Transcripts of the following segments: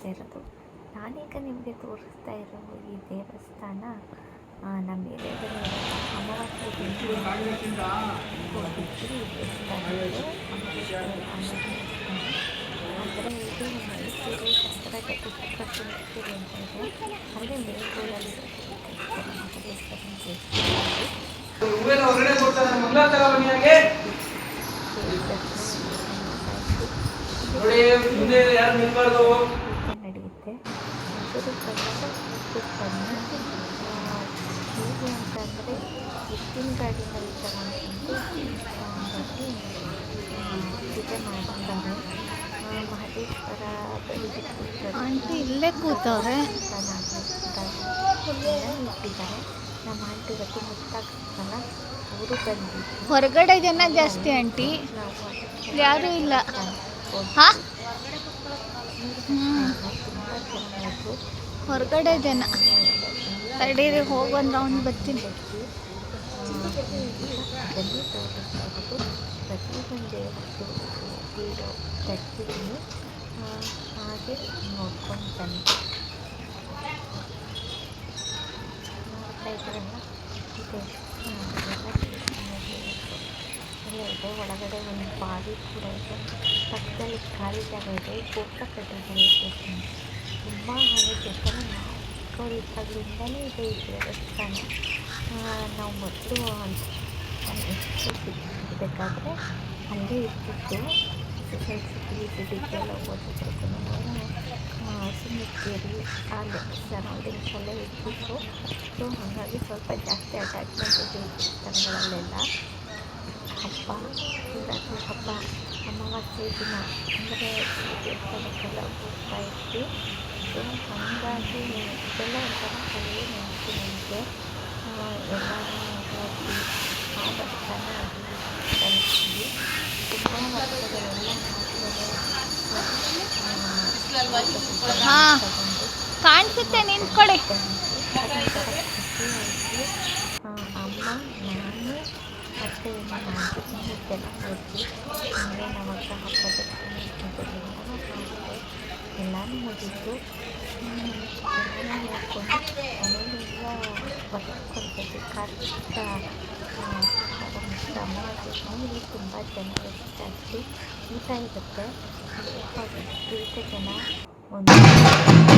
ಮಾಡ್ತಾ ಇರೋದು. ನಾನೀಗ ನಿಮಗೆ ತೋರಿಸ್ತಾ ಇರೋ ಈ ದೇವಸ್ಥಾನ ನಮ್ಮ ಏರಿಯಾದಲ್ಲಿ ಅಮಾವಾಸ್ಯೆ ಅಂದರೆ ಇದೆ. ಮೈಸೂರು ಮೈಸೂರು ಅಂತ ಇದೆ. ದೇವಸ್ಥಾನ ನೋಡಿ ಮುಂದೆ ಯಾರು ನಿಲ್ಬಾರ್ದು? ನಡೆಯುತ್ತೆ ಕಲರ್ ಮತ್ತು ಪುಸ್ತಕನ ಹೇಗೆ ಅಂತಂದರೆ ಎತ್ತಿನ ಗಾಡಿನಲ್ಲಿ ತಗೊಂಡು ಬಂದು ಪೂಜೆ ಮಾಡ್ತಾರೆ. ಮಹದೇಶ್ವರ ಬಳಿ ಬಿಟ್ಟಿರ್ತಾರೆ ಆಂಟಿ ಇಲ್ಲೇ ಕೂತವ್ರೆ. ಇಟ್ಟಿದ್ದಾರೆ ನಮ್ಮ ಆಂಟಿ ಇವತ್ತು ಮುತ್ತಾಗ್ತಲ್ಲ ಅವರು ಬಂದಿದ್ದು ಹೊರಗಡೆ ಜನ ಜಾಸ್ತಿ ಆಂಟಿ. ಯಾರೂ ಇಲ್ಲ. ಹಾಂ? ಹೊರಗಡೆ ಜನ. ತಡೀರಿ, ಹೋಗಿ ಒಂದು ರೌಂಡ್ ಬರ್ತೀನಿ. ಪ್ರತಿಯೊಂದು ಹಾಗೆ ನೋಡ್ಕೊಂಡು ಬನ್ನಿ ನೋಡ್ತಾ ಇದೆ ಒಳಗಡೆ ಒಂದು ಬಾಡಿ ಕೂಡ ಇದೆ. ಪಕ್ಕದಲ್ಲಿ ಖಾಲಿ ಜಾಗ ಇದೆ. ಫೋಟೋ ಕಟ್ಟಿದ್ದಾರೆ ತುಂಬ ಹಳೆ ದೇವಸ್ಥಾನ ನಾವು ಇದ್ದಾಗಲಿಂದಲೇ ಇದೆ ದೇವಸ್ಥಾನ ನಾವು ಮೊದಲು ಬೇಕಾದರೆ ಅಲ್ಲೇ ಇರ್ತಿತ್ತು ಎಲ್ಲ ಓದಿದ್ರು ಸುಮ್ಮನೆ ಅಲ್ಲೇ ಸರೌಂಡಿಂಗ್ಸಲ್ಲೇ ಇರ್ತಿತ್ತು ಸೊ ಹಾಗಾಗಿ ಸ್ವಲ್ಪ ಜಾಸ್ತಿ ಅಟ್ಯಾಚ್ಮೆಂಟ್ ಈ ದೇವಸ್ಥಾನಗಳಲ್ಲೆಲ್ಲ ಹಬ್ಬ ಶಿವರಾತ್ರಿ ಹಬ್ಬ ಅಮಾವಾಸ್ಯೆ ದಿನ ಅಂದರೆ ದೇವಸ್ಥಾನಕ್ಕೆಲ್ಲ ಹೋಗ್ತಾ ಇದ್ವಿ ಸೊ ಹಾಗಾಗಿ ಇದೆಲ್ಲ ಒಂಥರ ಹಳೆಯ ನೆನಪು ನನಗೆ ಎಲ್ಲರೂ ಹೋಗಿ ಆ ದೇವಸ್ಥಾನ ಕಲಿಸ್ತೀವಿ ತುಂಬ ವರ್ಷಗಳೆಲ್ಲ ಹಾ. ಕಾಣಿಸುತ್ತೆ ನಿಂತ್ಕೊಳ್ಳಿ ಅಮ್ಮ คือมันมีเกิดอุดไม่นำมาจากประสบการณ์ขจัวเองแล้วเห็นร้านมูจิทุกเป็นร้านมูคนอันนี้เรียกว่าวัคนเป็นคัสตาสามารถจะใช้ในกลุ่มบ้านจันทร์จันทร์ที่วิจัยแบบด็กหรืจนะวันนี้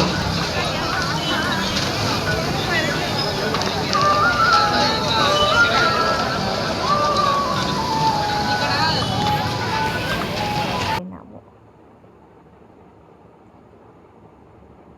Thank you.